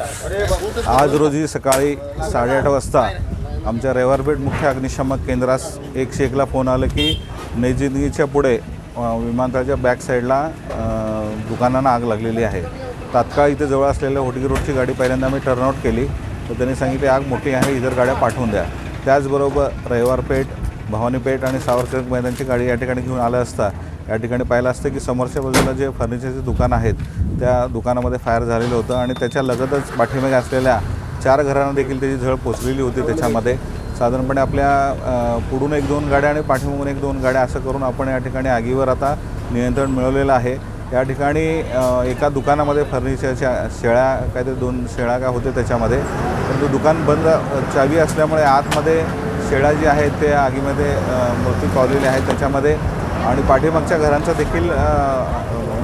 आज रोजी सकाळी साडेआठ वाजता आमच्या रविवारपेठ मुख्य अग्निशामक केंद्रास एकशे एकला फोन आलं की नैजिंदगीच्या पुढे विमानतळाच्या बॅक साईडला दुकानांना आग लागलेली आहे. तात्काळ इथे जवळ असलेल्या होटगी रोडची गाडी पहिल्यांदा आम्ही टर्नआउट केली. तर त्यांनी सांगितले आग मोठी आहे इतर गाड्या पाठवून द्या. त्याचबरोबर रविवारपेठ भवानीपेठ आणि सावरकर मैदानची गाडी या ठिकाणी घेऊन आलं असता. या ठिकाणी पाहिलं असतं की समोरच्या बाजूला जे फर्निचरचे दुकान आहेत त्या दुकानामध्ये फायर झालेलं होतं आणि त्याच्या लगतच पाठीमागे असलेल्या चार घरांना देखील त्याची झळ पोचलेली होती त्याच्यामध्ये. साधारणपणे आपल्या पुढून एक दोन गाड्या आणि पाठीमागून एक दोन गाड्या असं करून आपण या ठिकाणी आगीवर आता नियंत्रण मिळवलेलं आहे. या ठिकाणी एका दुकानामध्ये फर्निचरच्या शेळ्या काहीतरी दोन शेळ्या काय होते त्याच्यामध्ये. परंतु दुकान बंद चावी असल्यामुळे आतमध्ये शेळ्या जी आहेत ते आगीमध्ये मृत्यू पावलेले आहेत त्याच्यामध्ये. आणि पाठीमागच्या घरांचं देखील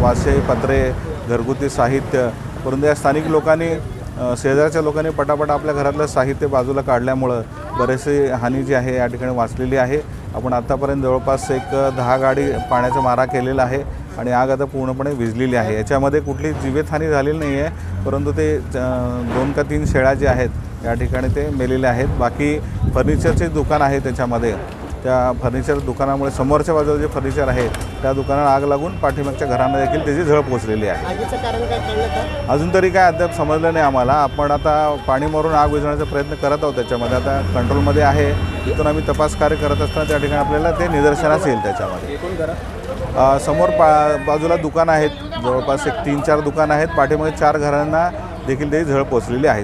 वासे पत्रे घरगुती साहित्य परंतु या स्थानिक लोकांनी शेजारच्या लोकांनी पटापट आपल्या घरातलं साहित्य बाजूला काढल्यामुळं बरेचशी हानी जी आहे या ठिकाणी वाचलेली आहे. आपण आत्तापर्यंत जवळपास एक दहा गाडी पाण्याचा मारा केलेला आहे आणि आग आता पूर्णपणे विजलेली आहे. याच्यामध्ये कुठली जीवितहानी झालेली नाही आहे परंतु ते दोन का तीन शेळ्या जे आहेत या ठिकाणी ते मेलेले आहेत. बाकी फर्निचरचे दुकान आहे त्याच्यामध्ये. त्या फर्निचर दुकानामुळे समोरच्या बाजूला जे फर्निचर आहे त्या दुकानाला आग लागून पाठीमागच्या घरांना देखील त्याची झळ पोचलेली आहे. अजून तरी काय अद्याप समजलं नाही आम्हाला. आपण आता पाणी मारून आग विझवण्याचा प्रयत्न करत आहोत त्याच्यामध्ये. आता कंट्रोलमध्ये आहे. तिथून आम्ही तपास कार्य करत असताना त्या ठिकाणी आपल्याला ते निदर्शनास येईल त्याच्यामध्ये. समोर पा बाजूला दुकान आहेत. जवळपास एक तीन चार दुकान आहेत. पाठीमागे चार घरांना देखील ते झळ पोचलेली आहेत